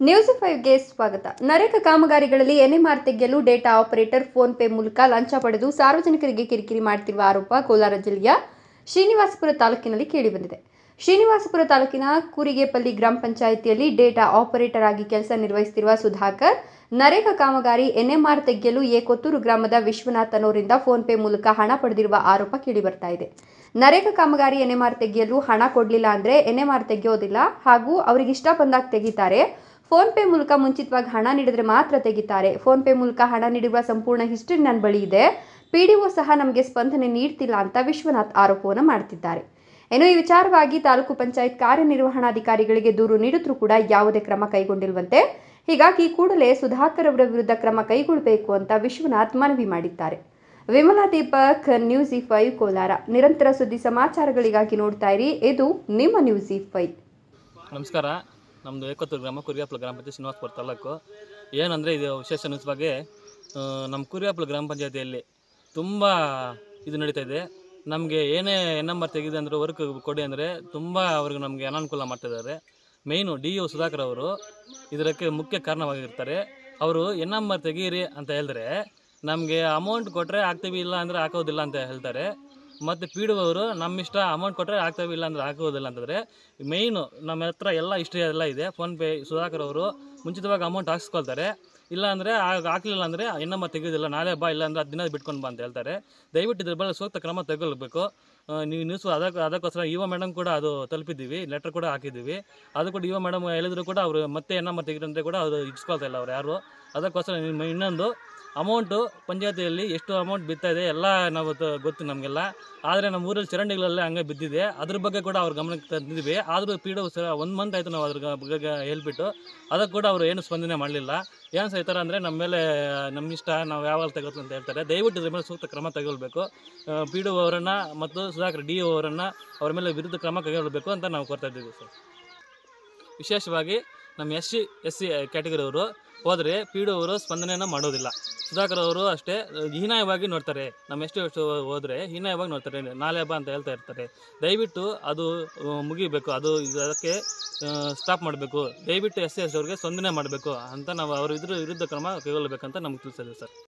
News ಫೈವ್ಗೆ ಸ್ವಾಗತ. ನರೇಗಾ ಕಾಮಗಾರಿಗಳಲ್ಲಿ ಎನ್ಎಂಆರ್ ತೆಗೆಯಲು ಡೇಟಾ ಆಪರೇಟರ್ ಫೋನ್ ಪೇ ಮೂಲಕ ಲಂಚ ಪಡೆದು ಸಾರ್ವಜನಿಕರಿಗೆ ಕಿರಿಕಿರಿ ಮಾಡುತ್ತಿರುವ ಆರೋಪ ಕೋಲಾರ ಜಿಲ್ಲೆಯ ಶ್ರೀನಿವಾಸಪುರ ತಾಲೂಕಿನಲ್ಲಿ ಕೇಳಿಬಂದಿದೆ. ಶ್ರೀನಿವಾಸಪುರ ತಾಲೂಕಿನ ಕೂರಿಗೆಪಲ್ಲಿ ಗ್ರಾಮ ಪಂಚಾಯಿತಿಯಲ್ಲಿ ಡೇಟಾ ಆಪರೇಟರ್ ಆಗಿ ಕೆಲಸ ನಿರ್ವಹಿಸುತ್ತಿರುವ ಸುಧಾಕರ್, ನರೇಗಾ ಕಾಮಗಾರಿ ಎನ್ಎಂಆರ್ ತೆಗೆಯಲು ಎ ಕೊತ್ತೂರು ಗ್ರಾಮದ ವಿಶ್ವನಾಥ್ ಅನ್ನೋರಿಂದ ಫೋನ್ ಪೇ ಮೂಲಕ ಹಣ ಪಡೆದಿರುವ ಆರೋಪ ಕೇಳಿಬರ್ತಾ ಇದೆ. ನರೇಗಾ ಕಾಮಗಾರಿ ಎನ್ಎಂಆರ್ ತೆಗೆಯಲು ಹಣ ಕೊಡಲಿಲ್ಲ ಅಂದರೆ ಎನ್ಎಂಆರ್ ತೆಗೆಯೋದಿಲ್ಲ ಹಾಗೂ ಅವರಿಗೆ ಇಷ್ಟ ಬಂದಾಗ ತೆಗಿತಾರೆ. ಫೋನ್ ಪೇ ಮೂಲಕ ಮುಂಚಿತವಾಗಿ ಹಣ ನೀಡಿದ್ರೆ ಮಾತ್ರ ತೆಗಿತಾರೆ. ಫೋನ್ ಪೇ ಮೂಲಕ ಹಣ ನೀಡಿರುವ ಸಂಪೂರ್ಣ ಹಿಸ್ಟ್ರಿ ನನ್ನ ಬಳಿ ಇದೆ. ಪಿ ಡಿ ಒ ಸಹ ನಮಗೆ ಸ್ಪಂದನೆ ನೀಡ್ತಿಲ್ಲ ಅಂತ ವಿಶ್ವನಾಥ್ ಆರೋಪವನ್ನು ಮಾಡ್ತಿದ್ದಾರೆ. ಏನು ಈ ವಿಚಾರವಾಗಿ ತಾಲೂಕು ಪಂಚಾಯತ್ ಕಾರ್ಯನಿರ್ವಹಣಾಧಿಕಾರಿಗಳಿಗೆ ದೂರು ನೀಡಿದ್ರೂ ಕೂಡ ಯಾವುದೇ ಕ್ರಮ ಕೈಗೊಂಡಿರುವಂತೆ ಹೀಗಾಗಿ ಕೂಡಲೇ ಸುಧಾಕರ್ ಅವರ ವಿರುದ್ಧ ಕ್ರಮ ಕೈಗೊಳ್ಳಬೇಕು ಅಂತ ವಿಶ್ವನಾಥ್ ಮನವಿ ಮಾಡಿದ್ದಾರೆ. Vimala Deepak, news E five, Kolar. ನಿರಂತರ ಸುದ್ದಿ ಸಮಾಚಾರಗಳಿಗಾಗಿ ನೋಡ್ತಾ ಇರಿ. ಇದು ನಿಮ್ಮ ನ್ಯೂಸ್ ಇ ಫೈವ್. ನಮಸ್ಕಾರ. ನಮ್ಮದು ಏಕತ್ತೂರು ಗ್ರಾಮ ಕುರಿಯಾಪುರ ಗ್ರಾಮ ಪಂಚಾಯತ್ ಶ್ರೀನಿವಾಸಪುರ ತಾಲೂಕು. ಏನಂದರೆ ಇದು ವಿಶೇಷ ನ್ಯೂಸ್ ಬಗ್ಗೆ ನಮ್ಮ ಕುರಿಯಾಪುರ ಗ್ರಾಮ ಪಂಚಾಯತಿಯಲ್ಲಿ ತುಂಬ ಇದು ನಡೀತಾ ಇದೆ. ನಮಗೆ ಏನೇ ಎನ್ ನಂಬರ್ ತೆಗೆದು ಅಂದರೆ ವರ್ಕ್ ಕೊಡಿ ಅಂದರೆ ತುಂಬ ಅವ್ರಿಗೆ ನಮಗೆ ಅನಾನುಕೂಲ ಮಾಡ್ತಿದ್ದಾರೆ ಮೇಯ್ನು ಡಿ ಯು ಸುಧಾಕರ್ ಅವರು ಇದಕ್ಕೆ ಮುಖ್ಯ ಕಾರಣವಾಗಿರ್ತಾರೆ. ಅವರು ಎನ್ ನಂಬರ್ ತೆಗೀರಿ ಅಂತ ಹೇಳಿದ್ರೆ ನಮಗೆ ಅಮೌಂಟ್ ಕೊಟ್ಟರೆ ಆಗ್ತೀವಿ ಇಲ್ಲ ಅಂದರೆ ಹಾಕೋದಿಲ್ಲ ಅಂತ ಹೇಳ್ತಾರೆ. ಮತ್ತು ಪಿ ಡಿ ಅವರು ನಮ್ಮ ಇಷ್ಟ ಅಮೌಂಟ್ ಕೊಟ್ಟರೆ ಆಗ್ತವೆ, ಇಲ್ಲ ಅಂದ್ರೆ ಹಾಕೋದಿಲ್ಲ ಅಂತಂದರೆ ಮೇಯ್ನು ನಮ್ಮ ಹತ್ರ ಎಲ್ಲ ಹಿಸ್ಟ್ರಿ ಎಲ್ಲ ಇದೆ. ಫೋನ್ಪೇ ಸುಧಾಕರ್ ಅವರು ಮುಂಚಿತವಾಗಿ ಅಮೌಂಟ್ ಹಾಕ್ಸ್ಕೊಳ್ತಾರೆ. ಇಲ್ಲ ಅಂದರೆ ಹಾಕ್ಲಿಲ್ಲ ಅಂದರೆ ಇನ್ನಮ್ಮ ತೆಗೆಯೋದಿಲ್ಲ, ನಾಳೆ ಬಾ ಇಲ್ಲ ಅಂದರೆ ಹತ್ತು ದಿನ ಬಿಟ್ಕೊಂಡು ಬಾ ಅಂತ ಹೇಳ್ತಾರೆ. ದಯವಿಟ್ಟು ಇದ್ರ ಬಗ್ಗೆ ಸೂಕ್ತ ಕ್ರಮ ತಗೊಳ್ಬೇಕು ನೀವು ನ್ಯೂಸ್ ಅದಕ್ಕೆ ಅದಕ್ಕೋಸ್ಕರ ಯುವ ಮೇಡಮ್ ಕೂಡ ಅದು ತಲುಪಿದ್ದೀವಿ ಲೆಟರ್ ಕೂಡ ಹಾಕಿದ್ದೀವಿ. ಅದು ಕೂಡ ಯುವ ಮೇಡಮ್ ಹೇಳಿದ್ರು ಕೂಡ ಅವರು ಮತ್ತೆ ಏನಮ್ಮ ತೆಗೆದಂತೆ ಕೂಡ ಅವರು ಇಟ್ಸ್ಕೊಳ್ತಾ ಇಲ್ಲ ಅವ್ರು ಯಾರು. ಅದಕ್ಕೋಸ್ಕರ ಇನ್ನೊಂದು ಅಮೌಂಟು ಪಂಚಾಯತಿಯಲ್ಲಿ ಎಷ್ಟು ಅಮೌಂಟ್ ಬಿತ್ತಾ ಇದೆ ಎಲ್ಲ ನಾವು ಗೊತ್ತು ನಮಗೆಲ್ಲ. ಆದರೆ ನಮ್ಮ ಊರಲ್ಲಿ ಚರಂಡಿಗಳಲ್ಲೇ ಹಂಗೆ ಬಿದ್ದಿದೆ. ಅದ್ರ ಬಗ್ಗೆ ಕೂಡ ಅವ್ರ ಗಮನಕ್ಕೆ ತಂದಿದ್ವಿ. ಆದರೂ ಪಿ ಡಿ ಒಂದು ಮಂತ್ ಆಯಿತು ನಾವು ಅದ್ರ ಬಗ್ಗೆ ಹೇಳ್ಬಿಟ್ಟು, ಅದಕ್ಕೆ ಕೂಡ ಅವರು ಏನು ಸ್ಪಂದನೆ ಮಾಡಲಿಲ್ಲ. ಏನು ಹೇಳ್ತಾರೆ ಅಂದರೆ ನಮ್ಮ ಮೇಲೆ ನಮ್ಮ ಇಷ್ಟ, ನಾವು ಯಾವಾಗ ತೆಗೋದು ಅಂತ ಹೇಳ್ತಾರೆ. ದಯವಿಟ್ಟು ಇದ್ರ ಮೇಲೆ ಸೂಕ್ತ ಕ್ರಮ ತಗೊಳ್ಬೇಕು ಪಿ ಡಿ ಅವರನ್ನು ಮತ್ತು ಸುಧಾಕರ್ ಡಿ ಅವರನ್ನು ಅವ್ರ ಮೇಲೆ ವಿರುದ್ಧ ಕ್ರಮ ಕೈಗೊಳ್ಳಬೇಕು ಅಂತ ನಾವು ಕೊಡ್ತಾ ಇದ್ದೀವಿ ಸರ್. ವಿಶೇಷವಾಗಿ ನಮ್ಮ S C S C category ಅವರು ಹೋದರೆ ಪಿ ಡಿ ಅವರು ಸ್ಪಂದನೆಯನ್ನು ಮಾಡೋದಿಲ್ಲ. ಸುಧಾಕರ್ ಅವರು ಅಷ್ಟೇ, ಹೀನಾಯವಾಗಿ ನೋಡ್ತಾರೆ. ನಮ್ಮ ಎಷ್ಟು ಎಷ್ಟು ಹೋದರೆ ಹೀನಾಯವಾಗಿ ನೋಡ್ತಾರೆ. ನಾಳೆ ಹಬ್ಬ ಅಂತ ಹೇಳ್ತಾ ಇರ್ತಾರೆ. ದಯವಿಟ್ಟು ಅದು ಮುಗಿಬೇಕು. ಅದು ಇದಕ್ಕೆ ಸ್ಟಾಪ್ ಮಾಡಬೇಕು. ದಯವಿಟ್ಟು ಎಸ್ ಸಿ ಎಸ್ ಅವ್ರಿಗೆ ಸ್ಪಂದನೆ ಮಾಡಬೇಕು ಅಂತ ನಾವು ಅವ್ರ ಇದ್ರ ವಿರುದ್ಧ ಕ್ರಮ ಕೈಗೊಳ್ಳಬೇಕಂತ ನಮ್ಗೆ ತಿಳಿಸಿದೆ ಸರ್.